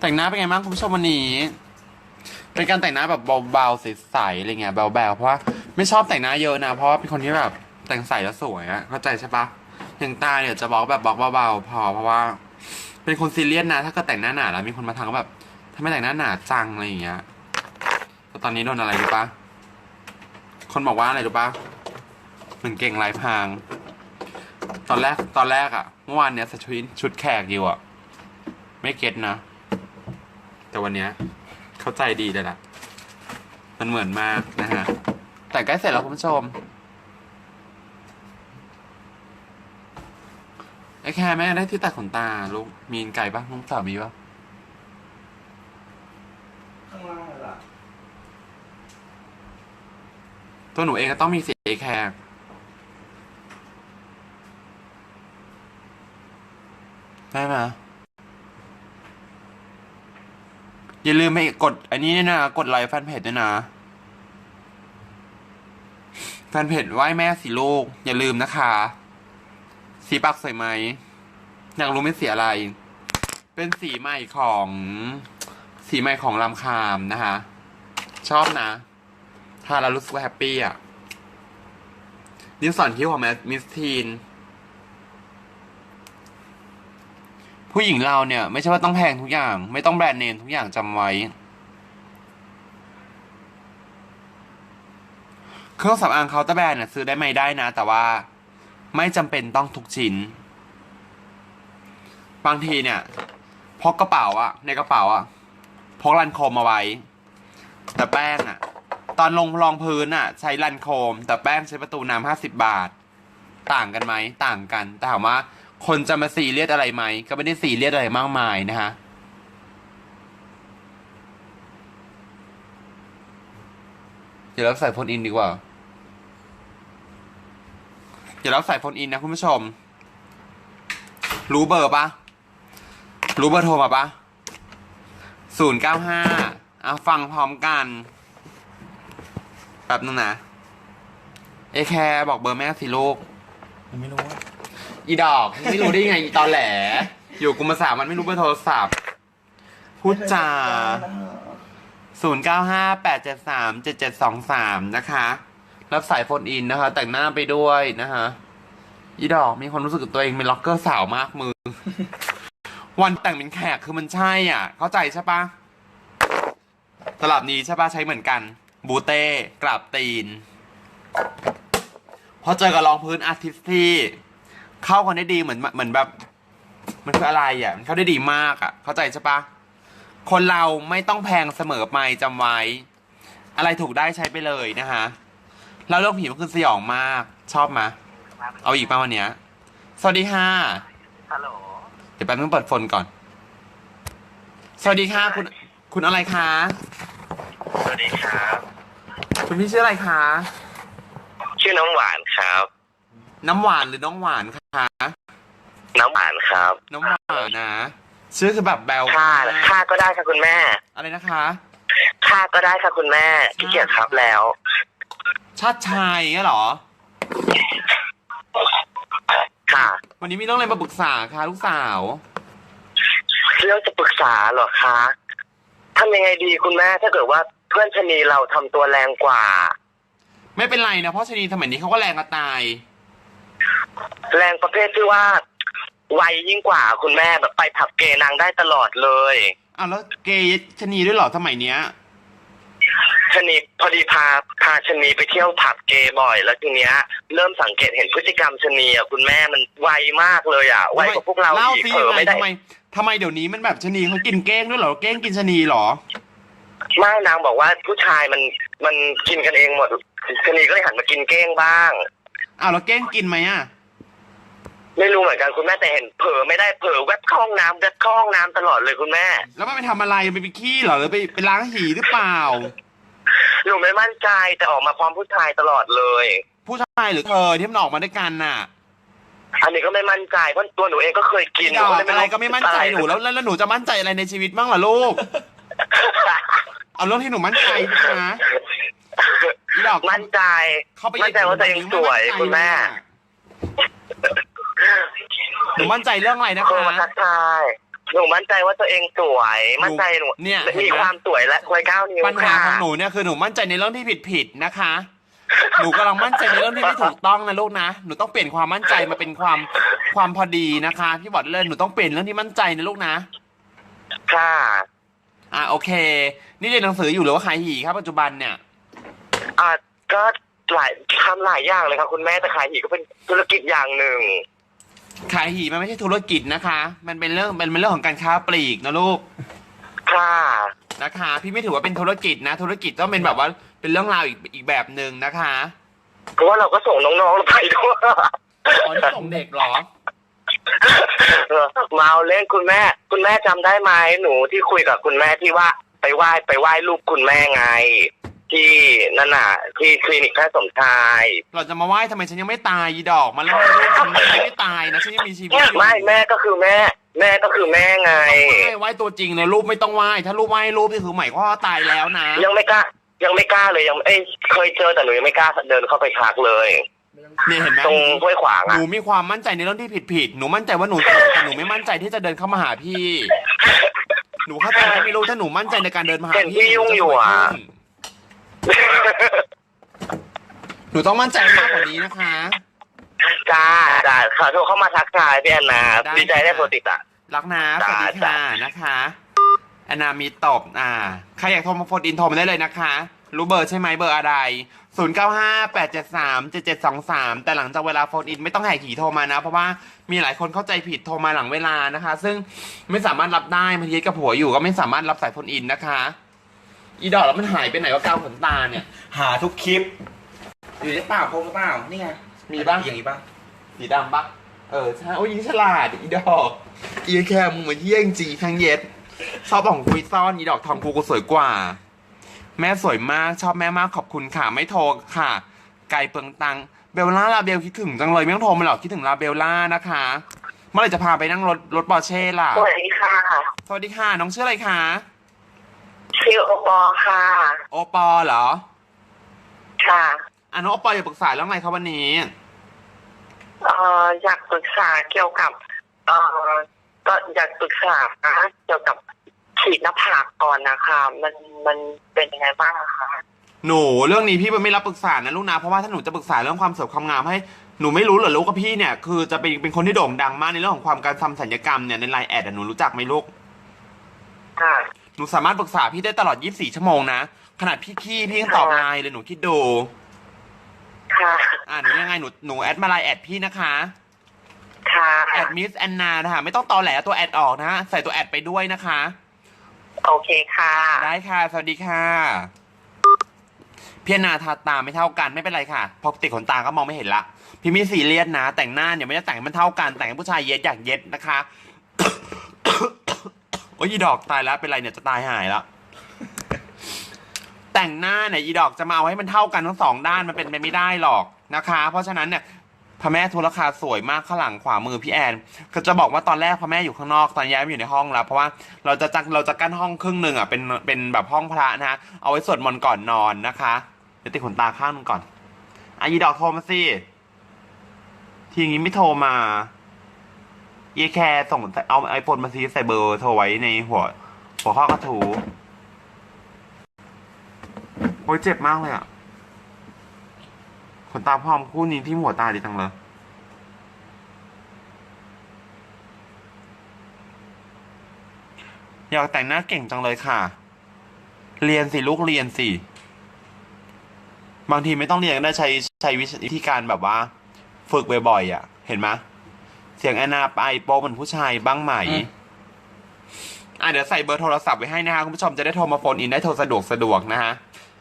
แต่งหน้าเป็นไงบ้างคุณผู้ชมวันนี้ เป็นการแต่งหน้าแบบเบาๆใสๆอะไรเงี้ยเบาๆเพราะว่าไม่ชอบแต่งหน้าเยอะนะเพราะว่าเป็นคนที่แบบแต่งใสแล้วสวยอะเข้าใจใช่ปะอย่างตาเนี่ยจะบล็อกแบบบล็อกเบาๆพอเพราะว่า เป็นคนซีเรียสนะ ถ้าเกิดแต่งหน้าหนาแล้วมีคนมาทักแบบทำไมแต่งหน้าหนาจังอะไรอย่างเงี้ยแต่ตอนนี้โดนอะไรรู้ปะคนบอกว่าอะไรรู้ปะเหมือนเก่งลายพาง ตอนแรกตอนแรกอะเมื่อวานเนี้ยใส่ชุดชุดแขกอยู่อะไม่เก็ตนะ แต่วันเนี้ยเข้าใจดีเลยล่ะ มันเหมือนมากนะฮะ แต่ใกล้เสร็จแล้วคุณผู้ชมไอ้แค่แม่ได้ที่ตัดขนตาลูกมีนไก่ปะลูกสาวมีปะข้างล่างล่ะตัวหนูเองก็ต้องมีสีไอ้แคร์ได้ไหม อย่าลืมไปกด อันนี้ด้วยนะ กดไลค์แฟนเพจด้วยนะ แฟนเพจไหว้แม่สีลูก อย่าลืมนะคะ สีปากสวยไหมอยากรู้ไม่เสียอะไร เป็นสีใหม่ของ สีใหม่ของลำคามนะคะ ชอบนะ ถ้าเรารู้สึกว่าแฮปปี้อะดินสอนคิ้วของแมมิสทีน ผู้หญิงเราเนี่ย ไม่ใช่ว่าต้องแพงทุกอย่าง ไม่ต้องแบรนด์เนมทุกอย่างจำไว้ เครื่องสำอางเคาน์เตอร์แบรนด์เนี่ยซื้อได้ไหมได้นะ แต่ว่าไม่จำเป็นต้องทุกชิ้น บางทีเนี่ยพกกระเป๋าอะในกระเป๋าอะพกลันโคมมาไว้ แต่แป้งอะตอนลงรองพื้นอะใช้ลันโคม แต่แป้งใช้ประตูน้ำห้าสิบบาท ต่างกันไหมต่างกันแต่ถามว่า คนจะมาซีเรียสอะไรไหม ก็ไม่ได้ซีเรียสอะไรมากมายนะฮะเดี๋ยวเราใส่โฟนอินดีกว่า เดี๋ยวเราใส่โฟนอินนะคุณผู้ชม รู้เบอร์ปะรู้เบอร์โทรมาปะศูนย์เก้าห้าเอะฟังพร้อมกันแป๊บนึงนะ เอแคร์บอกเบอร์แม่สิลูกยังไม่รู้ว่า อีดอกไม่รู้ได้ไงอีตอนแหล อยู่กุมาสามันไม่รู้เบอร์โทรศัพท์ พูดจาศูนย์เก้าห้าแปดเจ็ดสามเจ็ดเจ็ดสองสามนะคะ รับสายโฟนอินนะคะ แต่งหน้าไปด้วยนะคะอีดอกมีความรู้สึกกับตัวเองเป็นล็อกเกอร์สาวมากมือ วันแต่งเป็นแขกคือมันใช่อะ เข้าใจใช่ปะตลับนี้ใช่ปะใช้เหมือนกัน บูเต้กราบตีน พอเจอกับรองพื้นอาร์ติสที่ เข้ากันได้ดีเหมือนเหมือนแบบ มันคืออะไรอะมันเข้าได้ดีมากอะ เข้าใจใช่ปะคนเราไม่ต้องแพงเสมอไปจำไว้ อะไรถูกได้ใช้ไปเลยนะคะแล้วเรื่องผีมันคือสยองมาก ชอบมะเอาอีกป่ะวันเนี้ย สวัสดีค่ะฮัลโหลเดี๋ยวแป๊บนึงเปิดโฟนก่อน สวัสดีค่ะคุณ คุณอะไรคะสวัสดีครับ คุณพี่ชื่ออะไรคะ ชื่อน้ำหวานครับ น้ำหวานหรือน้องหวานคะน้ำหวานครับน้ำหวานนะชื่อคือแบบแบลค่ามากค่าก็ได้ค่ะคุณแม่ อะไรนะคะค่าก็ได้ค่ะคุณแม่ขี้เกียจครับแล้ว ชาติชายอย่างเงี้ยเหรอ ค่ะ วันนี้มีเรื่องอะไรมาปรึกษาคะลูกสาวเรื่องจะปรึกษาเหรอคะทำยังไงดีคุณแม่ถ้าเกิดว่าเพื่อนชะนีเราทำตัวแรงกว่า ไม่เป็นไรนะเพราะชนีสมัยนี้เขาก็แรงกระตาย แรงประเภทที่ว่าไวยิ่งกว่าคุณแม่แบบไปผับเกย์นางได้ตลอดเลยอ้าวแล้วเกย์ชนีด้วยเหรอสมัยเนี้ยชนีพอดีพาพาชนีไปเที่ยวผับเกย์บ่อย แล้วทีเนี้ย เริ่มสังเกตเห็นพฤติกรรมชนีอะคุณแม่มันไวมากเลยอะไวกว่าพวกเราเล่าอีกสิเผลยัองไงไม่ได้ทำไมทำไมเดี๋ยวนี้มันแบบชนีเขากินเก้งด้วยเหรอเก้งกินชนีเหรอไม่นางบอกว่าผู้ชายมันมันกินกันเองหมดชนีก็เลยหันมากินเก้งบ้าง อ้าวแล้วเก้งกินไหมอะ ไม่รู้เหมือนกันคุณแม่แต่เห็นเผลอไม่ได้เผลอแวบเข้าห้องน้ำแวบเข้าห้องน้ำตลอดเลยคุณแม่ แล้วมันไปทำอะไรไปไปขี้เหรอหรือไปไปล้างหีหรือเปล่า หนูไม่มั่นใจแต่ออกมาพร้อมผู้ชายตลอดเลย ผู้ชายหรือเธอที่มันออกมาด้วยกันน่ะอันนี้ก็ไม่มั่นใจเพราะตัวหนูเองก็เคยกินดอกเลยอะไรก็ไม่มั่นใจหนูแล้วแล้วแล้วหนูจะมั่นใจอะไรในชีวิตบ้างล่ะลูก เอาเรื่องที่หนูมั่นใจสิคะอีดอกมั่นใจเข้าไปมั่นใจว่าตัวเองสวยคุณแม่หนูมั่นใจเรื่องอะไรนะโทรคะมาทักทายหนูมั่นใจว่าตัวเองสวย มั่นใจหนูเนี่ยเห็นไหมมีความสวยและไว้เก้านิ้วปัญหาค่ะของหนูเนี่ยคือหนูมั่นใจในเรื่องที่ผิดผิดๆนะคะ หนูกำลังมั่นใจในเรื่องที่ไม่ถูกต้องนะลูกนะ หนูต้องเปลี่ยนความมั่นใจมาเป็นความความพอดีนะคะ พี่บอกเลยหนูต้องเปลี่ยนเรื่องที่มั่นใจนะลูกนะ ค่ะ อะโอเค นี่เรียนหนังสืออยู่หรือว่าขายหีครับปัจจุบันเนี่ย อ่าก็หลายทำหลายอย่างเลยค่ะคุณแม่แต่ขายอีกก็เป็นธุรกิจอย่างหนึ่ง ขายหีมันไม่ใช่ธุรกิจนะคะ มันเป็นเรื่องมันเป็นเรื่องของการค้าปลีกนะลูกค่ะนะคะ พี่ไม่ถือว่าเป็นธุรกิจนะ ธุรกิจต้องเป็นแบบว่าเป็นเรื่องราวอีกอีกแบบหนึ่งนะคะ เพราะว่าเราก็ส่งน้องๆไปด้วยอ๋อนี่ส่งเด็กเหรอเออ มาเอาเล่นคุณแม่ คุณแม่จำได้ไหมหนูที่คุยกับคุณแม่ที่ว่าไปไหว้ไปไหว้รูปคุณแม่ไง ที่นั่นน่ะ ที่คลินิกแพทย์สมชายเราจะมาไหว้ทำไมฉันยังไม่ตายอีดอกมาเล่าให้ลูกฉันยังไม่ตายนะฉันยังมีชีวิตอยู่ไม่แม่ก็คือแม่ แม่ก็คือแม่ไงไม่ไหว้ตัวจริงเลยรูปไม่ต้องไหว้ถ้ารูปไหว้รูปนี่คือหมายความว่าตายแล้วนะยังไม่กล้ายังไม่กล้าเลยยังเอ้ยเคยเจอแต่หนูยังไม่กล้าเดินเข้าไปทักเลย เนี่ยเห็นไหมตรงห้วยขวางหอะนูมีความมั่นใจในเรื่องที่ผิดผิดๆหนูมั่นใจว่าหนูสวยแต่หนูไม่มั่นใจที่จะเดินเข้ามาหาพี่ หนูเข้าใจไหมไม่รู้ถ้าหนูมั่นใจในการเดินมาหาเห็นพี่พี่ยุ่งอยู่อะ หนูต้องมั่นใจมากกว่านี้นะคะ จ้าจ้าขอโทรเข้ามาทักทายพี่แอนนาได้ ดีใจได้โปรติดอะ รักนะสวัสดีจ้าค่ะนะคะแอนนามีตอบอ่าใครอยากโทรมาโฟนอินโทรมาได้เลยนะคะ รู้เบอร์ใช่ไหมเบอร์อะไร 0 9 5 8 7 3 7 7 2 3 แต่หลังจากเวลาโฟนอินไม่ต้องแหกขี่โทรมานะ เพราะว่ามีหลายคนเข้าใจผิดโทรมาหลังเวลานะคะ ซึ่งไม่สามารถรับได้บางทีกับผัวอยู่ก็ไม่สามารถรับสายโฟนอินนะคะ อีดอกแล้วมันหายไปไหนว่ากาวขนตาเนี่ย หาทุกคลิป อยู่ในเปล่าพกหรือเปล่านี่ไงมีบ้าง อย่างนี้ป่ะสีดำปะเออใช่โอ้ยฉลาดอีดอกอีแค่มึงเหมือนเยี่ยงจีแพงเย็ดชอบของคุยซ่อนอีดอกทองกูกูสวยกว่า แม่สวยมากชอบแม่มากขอบคุณค่ะ ไม่โทรค่ะ ไกลเปลืองตังค์เบลล่าลาเบลคิดถึงจังเลยไม่ต้องโทรมาหรอกคิดถึงลาเบลล่านะคะ เมื่อไหร่จะพาไปนั่งรถรถปอร์เช่ล่ะ สวัสดีค่ะ สวัสดีค่ะ น้องชื่ออะไรคะชื่อโอปอค่ะ โอปอเหรอค่ะอะน้องโอปออยากปรึกษาเรื่องอะไรครับวันนี้ เอ่ออยากปรึกษาเกี่ยวกับ เอ่อก็อยากปรึกษาเกี่ยวกับ ฉีดหน้าผากก่อนนะคะ มันมันเป็นยังไงบ้างอะคะหนูเรื่องนี้พี่ไม่รับปรึกษานะลูกนะเพราะว่าถ้าหนูจะปรึกษาเรื่องความสวยความงามให้หนูไม่รู้เหรอลูกกับพี่เนี่ยคือจะเป็นเป็นคนที่โด่งดังมากในเรื่องของความการทำศัลยกรรมเนี่ยในไลน์แอดอะหนูรู้จักไหมลูก ค่ะ หนูสามารถปรึกษาพี่ได้ตลอด 24 ชั่วโมงนะ ขนาดพี่ขี้พี่ยังตอบไลน์เลยหนูคิดดูค่ะ อ่าหนูยังไงหนูหนูแอดมาไลน์แอดพี่นะคะค่ะ แอดมิสแอนนานะคะไม่ต้องตอแหลตัวแอดออกนะฮะใส่ตัวแอดไปด้วยนะคะ โอเคค่ะ ได้ค่ะ สวัสดีค่ะพี่นาทาตาไม่เท่ากันไม่เป็นไรค่ะพอติดขนตาก็มองไม่เห็นละ พี่มีสีเลียสนะ แต่งหน้าเนี่ยไม่ได้แต่งให้มันเท่ากัน แต่งผู้ชายเย็ดอยากเย็ดนะคะ โอ้ยอีดอกตายแล้วเป็นไรเนี่ยจะตายหายแล้วแต่งหน้าเนี่ยอีดอกจะมาเอาให้มันเท่ากันทั้งสองด้านมันเป็นไปไม่ได้หรอกนะคะ เพราะฉะนั้นเนี่ย พระแม่ทุรคาสวยมากข้างหลังขวามือพี่แอนก็จะบอกว่าตอนแรกพระแม่อยู่ข้างนอกตอนย้ายมาอยู่ในห้องแล้ว เพราะว่าเราจะจักเราจะกั้นห้องครึ่งหนึ่งอะเป็นเป็นแบบห้องพระนะฮะเอาไว้สวดมนต์ก่อนนอนนะคะเดี๋ยวติดขนตาข้างนึงก่อนอะอีดอกโทรมาสิทีนี้ไม่โทรมาเยแคร์ส่งเอาไอโฟนมาซีใส่เบอร์โทรไว้ในหัว หัวข้อกระถูโอ้ยเจ็บมากเลยอะ ขนตาพร้อมคู่นี้ที่หัวตาดีจังเลยอยากแต่งหน้าเก่งจังเลยค่ะ เรียนสิลูกเรียนสิ บางทีไม่ต้องเรียนก็ได้ใช้ใช้วิธีการแบบว่า ฝึกบ่อยๆอะ เห็นไหมเสียงแอนนาไปโป๊เหมือนผู้ชายบ้างไหมอืมอะเดี๋ยวใส่เบอร์โทรศัพท์ไว้ให้นะฮะคุณผู้ชมจะได้โทรมาโฟนอินได้โทรสะดวกสะดวกนะฮะ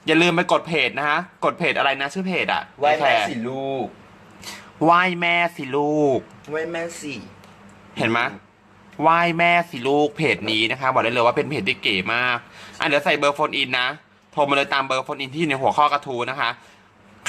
อย่าลืมไปกดเพจนะฮะ กดเพจอะไรนะชื่อเพจอะไหว้แม่ค่สิลูกไหว้แม่สิลูก ไหว้แม่สิ เห็นไหมไหว้แม่สิลูกเพจนี้นะคะ บอกได้เลยว่าเป็นเพจที่เก๋มาก อะเดี๋ยวใส่เบอร์โฟนอินนะ โทรมาเลยตามเบอร์โฟนอินที่อยู่ในหัวข้อกระทูนะคะ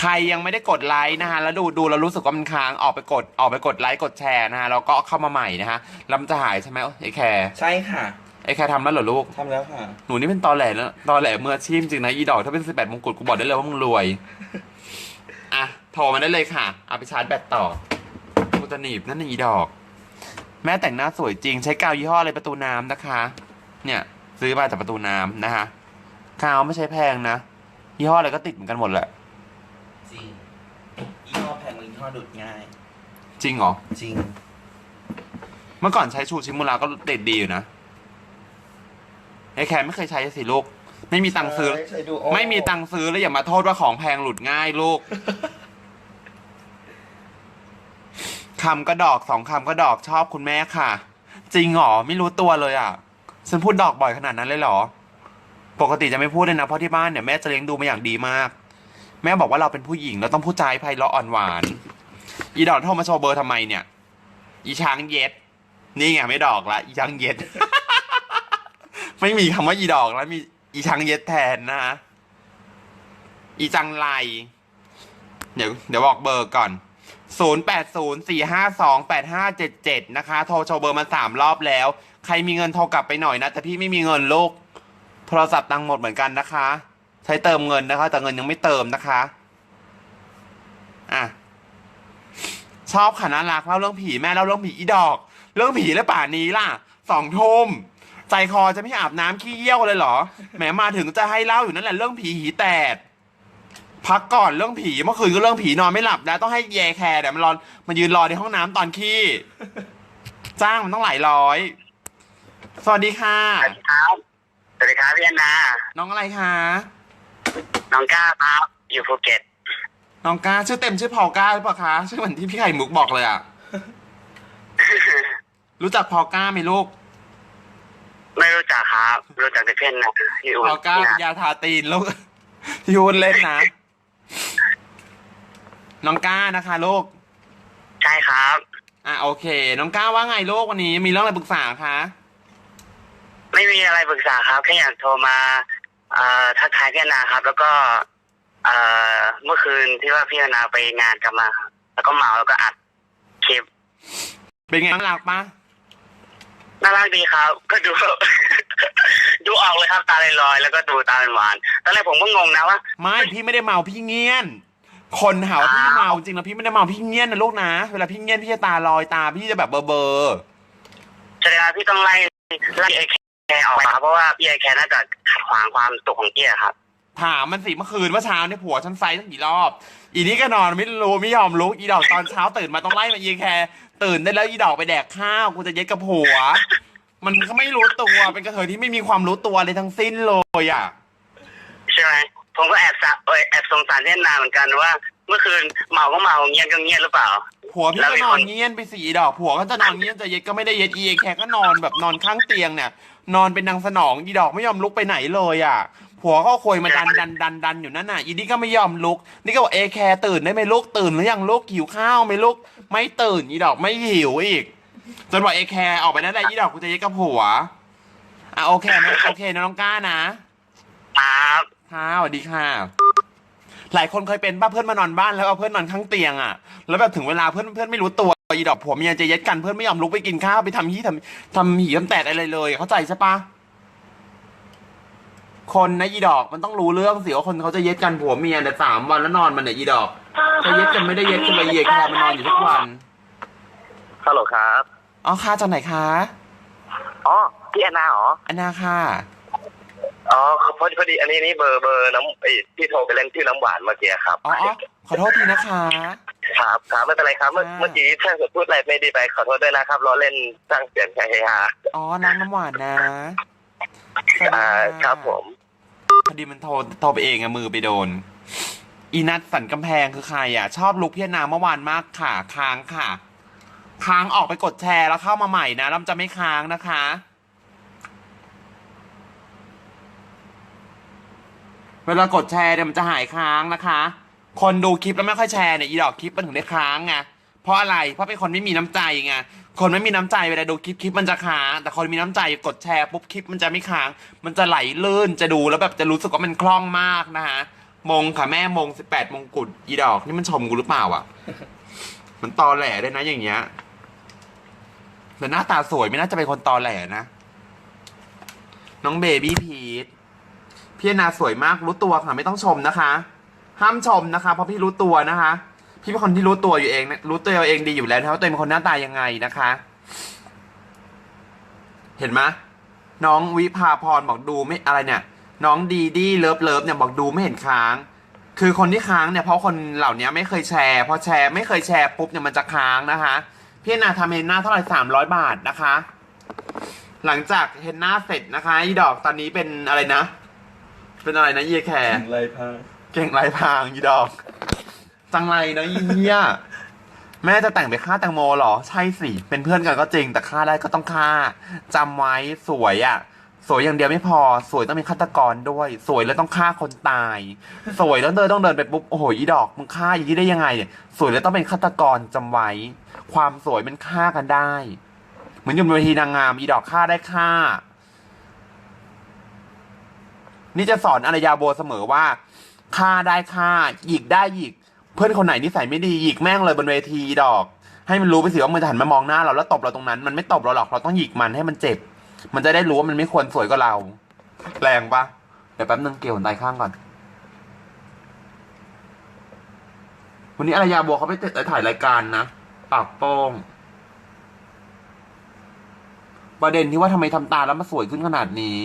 ใครยังไม่ได้กดไลค์นะคะแล้วดูดูแล้วรู้สึกว่ามันค้างออกไปกดออกไปกดไลค์กดแชร์นะฮะแล้วก็เข้ามาใหม่นะฮะแล้วมันจะหายใช่ไหมไอ้แคร์ใช่ค่ะ ไอ้แคร์ทำแล้วเหรอลูก ทำแล้วค่ะ หนูนี่เป็นตอแหลแล้วตอแหลมืออาชีพจริงนะอีดอกถ้าเป็นสิบแปดมงกุฎกูบอกได้เลยว่ามึงรวย อะโทรมาได้เลยค่ะ เอาไปชาร์จแบตต่อกูจะหนีบนั่นน่ะอีดอก แม่แต่งหน้าสวยจริง ใช้กาวยี่ห้ออะไรประตูน้ำนะคะ เนี่ย ซื้อมาจากประตูน้ำนะคะกาวไม่ใช้แพงนะยี่ห้ออะไรก็ติดเหมือนกันหมดแหละจริงยี่ห้อแพงมันยี่ห้อดูดง่าย จริงเหรอจริง เมื่อก่อนใช้ชูชิมุราก็ติดดีอยู่นะไอ้ แคร์ไม่เคยใช้สิลูก ไม่มีตังค์ซื้อเคยดูโอไม่มีตังค์ซื้อแล้วอย่ามาโทษว่าของแพงหลุดง่ายลูก คำก็ดอกสองคำก็ดอกชอบคุณแม่ค่ะ จริงเหรอไม่รู้ตัวเลยอะ ฉันพูดดอกบ่อยขนาดนั้นเลยเหรอ ปกติจะไม่พูดเลยนะเพราะที่บ้านเนี่ยแม่จะเลี้ยงดูมาอย่างดีมาก แม่บอกว่าเราเป็นผู้หญิงเราต้องพูดจาให้ไพเราะอ่อนหวาน อีดอกโทรมาโชว์เบอร์ทำไมเนี่ย อีช้างเย็ด นี่ไงไม่ดอกละอีช้างเย็ด ไม่มีคำว่าอีดอกแล้วมีอีช้างเย็ดแทนนะฮะอีจังไร เดี๋ยวเดี๋ยวบอกเบอร์ก่อน 0 8 0 4 5 2 8 5 7 7 นะคะ โทรโชว์เบอร์มาสามรอบแล้ว ใครมีเงินโทรกลับไปหน่อยนะ แต่พี่ไม่มีเงินลูก โทรศัพท์ตังค์หมดเหมือนกันนะคะ ใช้เติมเงินนะคะ แต่เงินยังไม่เติมนะคะ อะ ชอบค่ะน่ารักเล่าเรื่องผีแม่เล่าเรื่องผีอีดอก เรื่องผีแล้วป่านนี้ล่ะ สองทุ่ม ใจคอจะไม่อาบน้ำขี้เยี่ยวเลยเหรอ แหมมาถึงจะให้เล่าอยู่นั่นแหละเรื่องผีหีแตด พักก่อนเรื่องผีเมื่อคืนก็เรื่องผีนอนไม่หลับแล้วต้องให้แยแคร์เดี๋ยวมันรอมายืนรอในห้องน้ำตอนขี้ จ้างมันต้องหลายร้อย สวัสดีค่ะ สวัสดีครับสวัสดีครับพี่แอนนา น้องอะไรคะน้องก้าครับ อยู่ภูเก็ต น้องก้าชื่อเต็มชื่อพอลก้าหรือเปล่าคะชื่อเหมือนที่พี่ไข่มุกบอกเลยอะรู้จักพอลก้าไหมลูก ไม่รู้จักครับ รู้จักแต่เพื่อนนะที่อุ่นพอลก้ายาทาตีนลูกที่พูดเล่นนะ น้องก้านะคะลูก ใช่ครับ อะโอเค น้องก้าว่าไงลูกวันนี้ มีเรื่องอะไรปรึกษาคะไม่มีอะไรปรึกษาครับแค่อยากโทรมาเอ่อทักทายพี่แอนนาครับ แล้วก็ เอ่อเมื่อคืนที่ว่าพี่แอนนาไปงานกลับมาครับแล้วก็เมาแล้วก็อัดคลิปเป็นไงน่ารักปะ น่ารักดีครับ ก็ดู ดูออกเลยครับตาลอยๆแล้วก็ดูตาหวานๆตอนแรกผมก็งงนะว่า ไม่พี่ไม่ได้เมาพี่เงียน คนหาว่าพี่อ้าวเมาจริงนะพี่ไม่ได้เมาพี่เงียนนะลูกนะ เวลาพี่เงียนพี่จะตาลอยตาพี่จะแบบเบอร์เบอร์แสดงว่าพี่ต้องไล่ไล่ไอ้แคร์ออกไปครับเพราะว่าพี่ไอ้แคร์น่าจะขัดขวางความสุขของพี่อะครับ ถามมันสิเมื่อคืนเมื่อเช้าเนี่ยผัวฉันไซตั้งกี่รอบ อีนี่ก็นอนไม่รู้ไม่ยอมลุกอีดอกตอนเช้าตื่นมาต้องไล่มาอีแคร์ตื่นได้แล้วอีดอกไปแดกข้าวกูจะเย็ดกับผัว มันก็ไม่รู้ตัวเป็นกระเทยที่ไม่มีความรู้ตัวเลยทั้งสิ้นเลยอะใช่ไหมผมก็แอบสะเอยแอบสงสารพี่แอนนาเหมือนกันว่า เมื่อคืนเมาก็เมาเงียบก็เงียบหรือเปล่า ผัวพี่ก็นอนเงียนไปสี่ดอกผัวก็จะนอนเงียนจะเย็ดก็ไม่ได้เย็ดอีแคร์ก็นอนแบบนอนข้างเตียงเนี่ย นอนเป็นนางสนองอีดอกไม่ยอมลุกไปไหนเลยอะ ผัวก็คอยมาดันดันดันดันอยู่นั่นน่ะอีนี่ก็ไม่ยอมลุก นี่ก็บอกเอแคร์ตื่นได้ไหมลูกตื่นหรือยังลูกหิวข้าวไหมลูกไม่ตื่นอีดอกไม่หิวอีก จนบอกเอแคร์ออกไปนั่นแหละอีดอกกูจะเย็ดกับผัวอะโอเคนะโอเคนะน้องก้านะครับค่ะสวัสดีค่ะ หลายคนเคยเป็นป้าเพื่อนมานอนบ้านแล้วเอาเพื่อนนอนข้างเตียงอะ แล้วแบบถึงเวลาเพื่อนเพื่อนไม่รู้ตัวอีดอกผัวเมียจะเย็ดกันเพื่อนไม่ยอมลุกไปกินข้าวไปทำฮี่ทำทำหีทำแตดอะไรเลย เข้าใจใช่ปะ คนนะอีดอกมันต้องรู้เรื่องสิว่าคนเขาจะเย็ดกันผัวเมียแต่ยสามวันแล้วนอนมันเนี่ยอีดอก จะเย็ดกันไม่ได้เย็ดกันเลยเย็ดแค่มันนอนอยู่ทุกวันฮัลโหลครับอ๋อค่ะจากไหนคะอ๋อพี่แอนนาเหรออันนาค่ะอ๋อพอดีพอดีอันนี้นี่เบอร์เบอร์น้ำไอ้ที่โทรไปเล่นชื่อน้ำหวานเมื่อกี้ครับอ๋ออ๋อขอโทษทีนะคะครับครับไม่เป็นไรครับเมื่อค่ะเมื่อกี้ถ้าเกิดพูดอะไรไม่ดีไปขอโทษด้วยนะครับล้อเล่นสร้างเสียงเฮฮาอ๋อน้ำน้ำหวานนะสวัสดีอ่าค่ะครับผม พอดีมันโทรโทรไปเองอะมือไปโดน อีนัทสันกำแพงคือใครอะชอบลุกพี่นาเมื่อวานมากค่ะค้างค่ะ ค้างออกไปกดแชร์แล้วเข้ามาใหม่นะแล้วมันจะไม่ค้างนะคะเวลากดแชร์เนี่ยมันจะหายค้างนะคะ คนดูคลิปแล้วไม่ค่อยแชร์เนี่ยอีดอกคลิปมันถึงได้ค้างไง เพราะอะไร เพราะเป็นคนไม่มีน้ำใจไง คนไม่มีน้ำใจเวลาดูคลิปคลิปมันจะค้าง แต่คนมีน้ำใจกดแชร์ปุ๊บคลิปมันจะไม่ค้าง มันจะไหลลื่นจะดูแล้วแบบจะรู้สึกว่ามันคล่องมากนะฮะ มงค่ะแม่มงสิบแปดมงกุฎอีดอก นี่มันชมกูหรือเปล่าอะ มันตอแหลด้วยนะอย่างเงี้ยแต่หน้าตาสวยไม่น่าจะเป็นคนตอแหลนะ น้องเบบี้พีทพี่นาสวยมากรู้ตัวค่ะ ไม่ต้องชมนะคะ ห้ามชมนะคะ เพราะพี่รู้ตัวนะคะ พี่เป็นคนที่รู้ตัวอยู่เองนะรู้ตัวเองดีอยู่แล้วนะคะว่าตัวเองเป็นคนหน้าตายังไงนะคะ เห็นไหมน้องวิภาพรบอกดูไม่อะไรเนี่ย น้องดีดีเลิฟเลิฟเนี่ยบอกดูไม่เห็นค้าง คือคนที่ค้างเนี่ยเพราะคนเหล่านี้ไม่เคยแชร์พอแชร์ไม่เคยแชร์ปุ๊บเนี่ยมันจะค้างนะคะ พี่นาทำเฮนนาเท่าไหร่สามร้อยบาทนะคะ หลังจากเฮนนาเสร็จนะคะอีดอกตอนนี้เป็นอะไรนะ เป็นอะไรนะเยแคร์ไรพาเก่งไรพรางอีดอก จังไรเนะอีเหี้ยแม่จะแต่งไปฆ่าแตงโมเหรอ ใช่สิ เป็นเพื่อนกันก็จริง แต่ฆ่าได้ก็ต้องฆ่าจำไว้สวยอะ่ะ สวยอย่างเดียวไม่พอ สวยต้องมีฆาตกรด้วย สวยแล้วต้องฆ่าคนตาย สวยแล้วเดินต้องเดินไปปุ๊บโอ้โหอีดอกมึงฆ่าอย่างนี้ได้ยังไงเนี่ยสวยแล้วต้องเป็นฆาตกรจำไว้ ความสวยมันฆ่ากันได้ เหมือนอยู่บนเวทีนางงามอีดอกฆ่าได้ฆ่า นี่จะสอนอารยาโบเสมอว่าฆ่าได้ฆ่าหยิกได้หยิก เพื่อนคนไหนนิสัยไม่ดีหยิกแม่งเลยบนเวทีดอก ให้มันรู้ไปสิว่ามันจะหันมามองหน้าเราแล้วตบเราตรงนั้น มันไม่ตบเราหรอกเราต้องหยิกมันให้มันเจ็บ มันจะได้รู้ว่ามันไม่ควรสวยกว่าเรา แรงปะเดี๋ยวแป๊บนึงเกี่ยวหัวใจข้างก่อน วันนี้อารยาโบเขาไปถ่ายรายการนะปากโป้งประเด็นที่ว่าทำไมทำตาแล้วมาสวยขึ้นขนาดนี้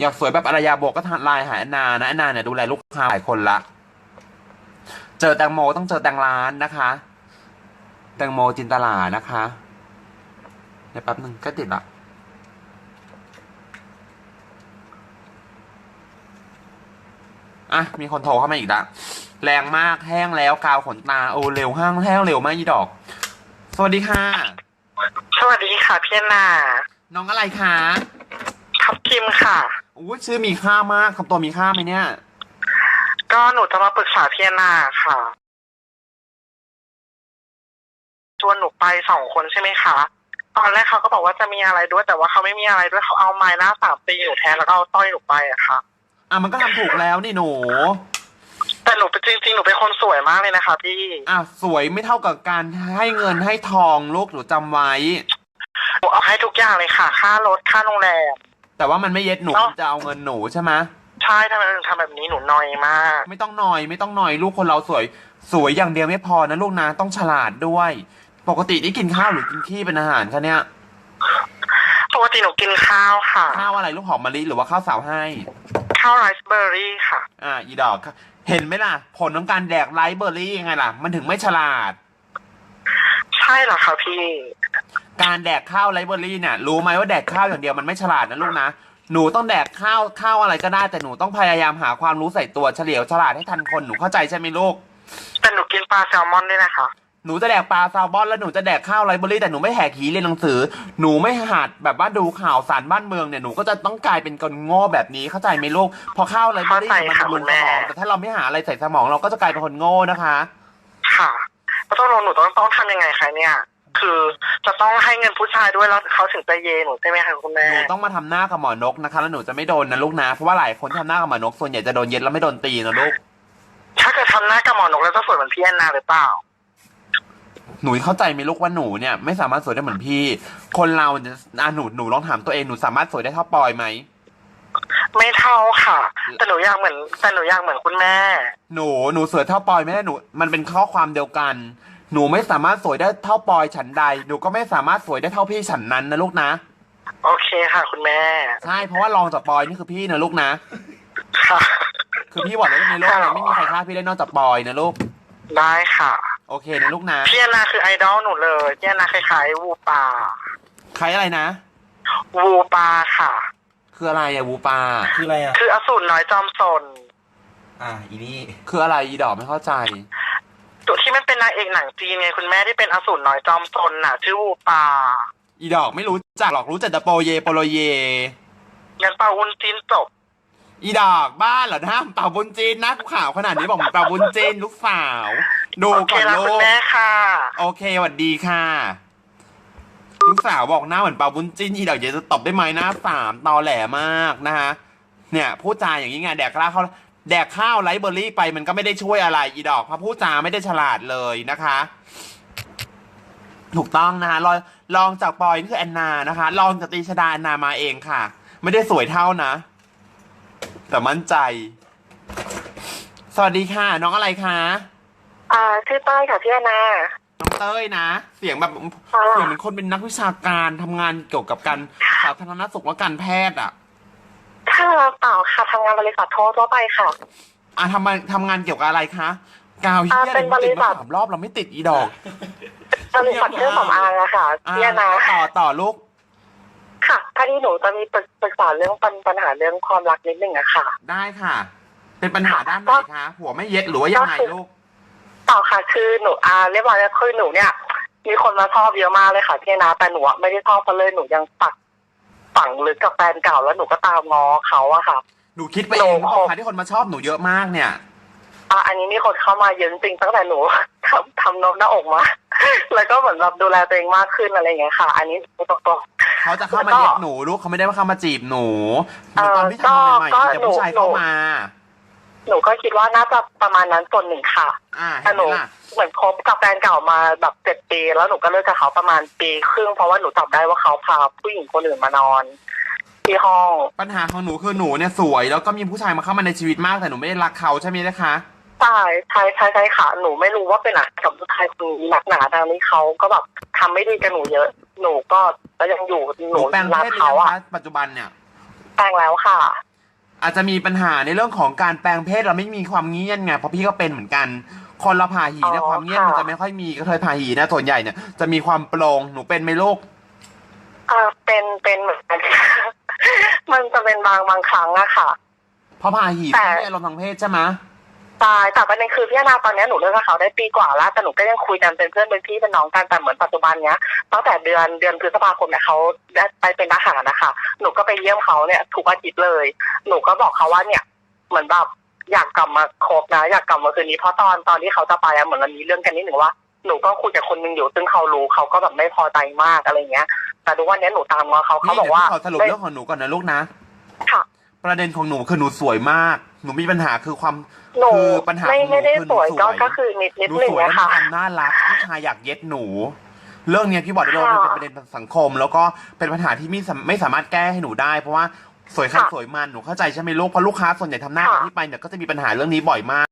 อยากสวยแบบอารยาโบกก็ทันไลน์หาแอนนานะแอนนาเนี่ยดูแลลูกค้าหลายคนละ เจอแตงโมต้องเจอแตงร้านนะคะ แตงโมจินตลานะคะเดี๋ยวแป๊บหนึ่งก็ติดละอะมีคนโทรเข้ามาอีกละแรงมากแห้งแล้วกาวขนตาโอ้เร็วห้างแห้งเร็วมากยี่ดอก สวัสดีค่ะ สวัสดีค่ะพี่แอนนา น้องอะไรคะ ทับทิมค่ะ อู้ชื่อมีค่ามากคำตัวมีค่าไหมเนี่ย ก็หนูจะมาปรึกษาพี่แอนนาค่ะชวนหนูไปสองคนใช่ไหมคะ ตอนแรกเขาก็บอกว่าจะมีอะไรด้วย แต่ว่าเขาไม่มีอะไรด้วยเขาเอาไม้หน้าสามตีหนูแทนแล้วก็เอาต้อยหนูไปอะค่ะ อะมันก็ทำถูกแล้วนี่หนูแต่หนูเป็นจริงๆหนูเป็นคนสวยมากเลยนะคะ พี่อะสวยไม่เท่ากับการให้เงินให้ทองลูกหนูจำไว้ หนูเอาให้ทุกอย่างเลยค่ะ ค่ารถค่าโรงแรม แต่ว่ามันไม่เย็ดหนูเอ้าจะเอาเงินหนูใช่ไหมใช่ทำไมถึงทำแบบนี้หนูนอยมาก ไม่ต้องหน่อยไม่ต้องหน่อยลูกคนเราสวย สวยอย่างเดียวไม่พอนะลูกนะต้องฉลาดด้วย ปกตินี่กินข้าวหรือกินขี้เป็นอาหารคะเนี่ยปกติหนูกินข้าวค่ะ ข้าวอะไรลูกหอมมะลิหรือว่าข้าวสาวให้ ข้าวไรซ์เบอร์รี่ค่ะ อ่าอีดอกค่ะเห็นไหมล่ะ ผลของการแดกไลฟ์เบอร์รี่ยังไงล่ะ มันถึงไม่ฉลาด ใช่เหรอคะพี่ การแดกข้าวไรซ์เบอร์รี่เนี่ยรู้ไหมว่าแดกข้าวอย่างเดียวมันไม่ฉลาดนะลูกนะหนูต้องแดกข้าวข้าวอะไรก็ได้แต่หนูต้องพยายามหาความรู้ใส่ตัวเฉลียวฉลาดให้ทันคนหนูเข้าใจใช่ไหมลูกแต่หนูกินปลาแซลมอนด้วยนะคะ หนูจะแดกปลาซาลมอนแล้วหนูจะแดกข้าวไรซ์เบอร์รี่แต่หนูไม่แหกหีเรียนหนังสือ หนูไม่หัดแบบว่าดูข่าวสารบ้านเมืองเนี่ยหนูก็จะต้องกลายเป็นคนโง่แบบนี้เข้าใจไหมลูกพอข้าวไรซ์เบอร์รี่เนี่ยมันเข้าใจค่ะบำรุงคุณสแม่มองแต่ถ้าเราไม่หาอะไรใส่สมองเราก็จะกลายเป็นคนโง่นะคะ ค่ะแล้วต้องลงหนูต้องต้องทำยังไงคะเนี่ย คือจะต้องให้เงินผู้ชายด้วยแล้วเขาถึงจะเยหนูใช่ไหมคะคุณแม่หนูต้องมาทำหน้ากับหมอนกนะคะแล้วหนูจะไม่โดนนะลูกนะเพราะว่าหลายคนที่ทำหน้ากับหมอนกส่วนใหญ่จะโดนเย็ดแล้วไม่โดนตีนะลูกถ้าเกิดทำหน้ากับหมอนกแล้วจะสวยเหมือนพี่แอนนาหรือเปล่า หนูเข้าใจไหมลูกว่าหนูเนี่ยไม่สามารถสวยได้เหมือนพี่ คนเราเนี่ยอะหนูหนูลองถามตัวเองหนูสามารถสวยได้เท่าปอยไหมไม่เท่าค่ะ แต่หนูอยากเหมือนแต่หนูอยากเหมือนคุณแม่ หนูหนูสวยเท่าปอยไม่ได้หนู มันเป็นข้อความเดียวกัน หนูไม่สามารถสวยได้เท่าปอยฉันใด หนูก็ไม่สามารถสวยได้เท่าพี่ฉันนั้นนะลูกนะ โอเคค่ะ คุณแม่ ใช่เพราะว่าลองจากปอยนี่คือพี่นะลูกนะ ค่ะ คือพี่บอกเลยว่าในโลกเนี่ยไม่มีใครฆ่าพี่ได้นอกจากปอยนะลูก ได้ค่ะ โอเคนะลูกนะพี่แอนนาคือไอดอลหนูเลยพี่แอนนาคล้ายๆวูปาใครอะไรนะ วูปาค่ะ คืออะไรอะวูปา คืออะไรอะ คืออสูรน้อยจอมสน อ่า อีนี่ คืออะไรอีดอกไม่เข้าใจ ตัวที่มันเป็นนางเอกหนังจีนไงคุณแม่ที่เป็นอสูรน้อยจอมสนน่ะ ชื่อวูปาอีดอกไม่รู้จักหรอกรู้จักแต่โปเยโปโลเย งั้นปาวุ้นจีนจบอีดอกบ้านเหรอนะเป่าบุญจีนนะกูข่าวขนาดนี้บอกมึงเป่าบุญจีนลูกสาว ดูโอเคก่อนแล้วลูคุณกแม่ค่ะ โอเคสวัสดีค่ะ ลูกสาวบอกหน้าเหมือนเป่าบุญจีนอีดอกเดี๋ยวจะตบได้ไหมหน้าสามตอแหลมากนะคะเนี่ยพูดจาอย่างนี้ไงแดกข้าวเขา แดกข้าวไลฟ์เบอร์รี่ไปมันก็ไม่ได้ช่วยอะไรอีดอกเพราะพูดจาไม่ได้ฉลาดเลยนะคะ ถูกต้องนะคะลองลองจากปอยนี่คือแอนนานะคะลองจากตีชดาแอนนามาเองค่ะ ไม่ได้สวยเท่านะ แต่มั่นใจ สวัสดีค่ะ น้องอะไรคะอ่าชื่อต้อยค่ะพี่แอนนา น้องเต้ยนะ เสียงแบบค่ะ เสียงเหมือนคนเป็นนักวิชาการทำงานเกี่ยวกับการสาธารณสุขและการแพทย์อะ ค่ะเปล่าค่ะทำงานบริษัททั่วๆไปค่ะ อะทำไมทำงานเกี่ยวกับอะไรคะกาวเฮียอ่าอะไรเป็นมึงติดบริษัมาทสามรอบเราไม่ติดอีดอกบริษัทเครื่องสำอางอะค่ะอ่าเนี่ยนะต่อต่อลูกค่ะถ้าที่หนูจะมีปรึกปรึกษาเรื่องปัญปัญหาเรื่องความรักนิดนึงอะค่ะ ได้ค่ะ เป็นปัญหาด้านไหนคะหัวไม่เย็ดหรือว่ายังไงลูกเปล่าค่ะ คือหนูอาเรียบร้อยแล้วคือหนูเนี่ย มีคนมาชอบเยอะมากเลยค่ะพี่นะแต่หนูอะไม่ได้ชอบเขาเลยหนูยังปัก ฝังลึกกับแฟนเก่าแล้วหนูก็ตามง้อเขาอะค่ะ หนูคิดไปเองหรือเปโอ้ล่าโหคะที่คนมาชอบหนูเยอะมากเนี่ย อะอันนี้มีคนเข้ามาเยอะจริงๆตั้งแต่หนู ทำทำนมหน้าอกมา แล้วก็เหมือนแบบดูแลตัวเองมากขึ้นอะไรอย่างเงี้ยค่ะ อันนี้ตรงเขาจะเข้ามาแล้วก็เย็ดหนูลูกเขาไม่ได้ว่าเข้ามาจีบหนูเอ่อตอนที่ทำใหม่ๆก็มีแต่ผู้ชายหนูเข้ามาๆ หนูก็คิดว่าน่าจะประมาณนั้นส่วนหนึ่งค่ะ อ่าแต่เห็นหไหมนูล่ะ เหมือนคบกับแฟนเก่ามาแบบเจ็ดปี แล้วหนูก็เลิกกับเขาประมาณปีครึ่งเพราะว่าหนูจับได้ว่าเขาพาผู้หญิงคนอื่นมานอน ที่ห้อง ปัญหาของหนูคือหนูเนี่ยสวย แล้วก็มีผู้ชายมาเข้ามาในชีวิตมากแต่หนูไม่ได้รักเขาใช่ไหมนะคะ ใช่ใช่ใช่ใช่ค่ะ หนูไม่รู้ว่าเป็นอะไรกับผู้ชายคนนี้หนักหนาทางนี้เขาก็แบบทำไม่ดีกับหนูเยอะ หนูก็แล้วยังอยู่หหนูนูแปลงเพรักศหรือเขายังอะคะปัจจุบันเนี่ย แปลงแล้วค่ะ อาจจะมีปัญหาในเรื่องของการแปลงเพศเราไม่มีความเงียบไงเพราะพี่ก็เป็นเหมือนกัน คนเราผ่าหีเนี่ยอ๋อความเงียบค่ะมันจะไม่ค่อยมีกระเทยผ่าหีเนี่ยส่วนใหญ่เนี่ยจะมีความโปร่งหนูเป็นไหมลูกอ่าเป็นเป็นเหมือนกันมันจะเป็นบางบางครั้งอะค่ะ เพราะผ่าหีแต่ไม่มีอารมณ์ทางเพศใช่ไหมใช่แต่ประเด็นคือพี่นาตอนนี้หนูเลิกกับเขาได้ปีกว่าแล้วแต่หนูก็ยังคุยกันเป็นเพื่อนเป็นพี่เป็นน้องกันแต่เหมือนปัจจุบันเนี้ยตั้งแต่เดือนเดือนพฤษภาคมเนี่ยเขาได้ไปเป็นทหารนะคะหนูก็ไปเยี่ยมเขาเนี่ยทุกอาทิตย์เลย หนูก็บอกเขาว่าเนี่ยเหมือนแบบอยากกลับมาคบนะ อยากกลับมาคืนนี้เพราะตอนตอนที่เขาจะไปอะเหมือนมันมีเรื่องกันนิดหนึ่งว่าหนูก็คุยกับคนหนึงอยู่ ซึ่งเขารู้เขาก็แบบไม่พอใจมากอะไรเงี้ย แต่ทุกวันนี้หนูตามง้อเขาเขานี่บอกว่าเดี๋ยวพี่ขอสรุปเรื่องของหนูก่อนนะลูกนะ ค่ะ ประเด็นของหนูคือหนูสวยมาก หนูมีปัญหาคือความ หนูคือปัญหาไม่ของหนูไม่ได้คือหสนูวยสก็วยก็คือนิดนิดหนูหนึ่สงวยและนะมีคะความน่ารักผู้ชายอยากเย็ดหนู เรื่องเนี้ยพี่บอกได้เลยว่ามันเป็นประเด็นทางสังคม แล้วก็เป็นปัญหาที่ไม่สามไม่สามารถแก้ให้หนูได้ เพราะว่าสวยใครค่ะสวยมันหนูเข้าใจใช่ไหมลูกเพราะลูกค้าส่วนใหญ่ทำหน้าค่ะแบบที่ไปเนี่ยก็จะมีปัญหาเรื่องนี้บ่อยมาก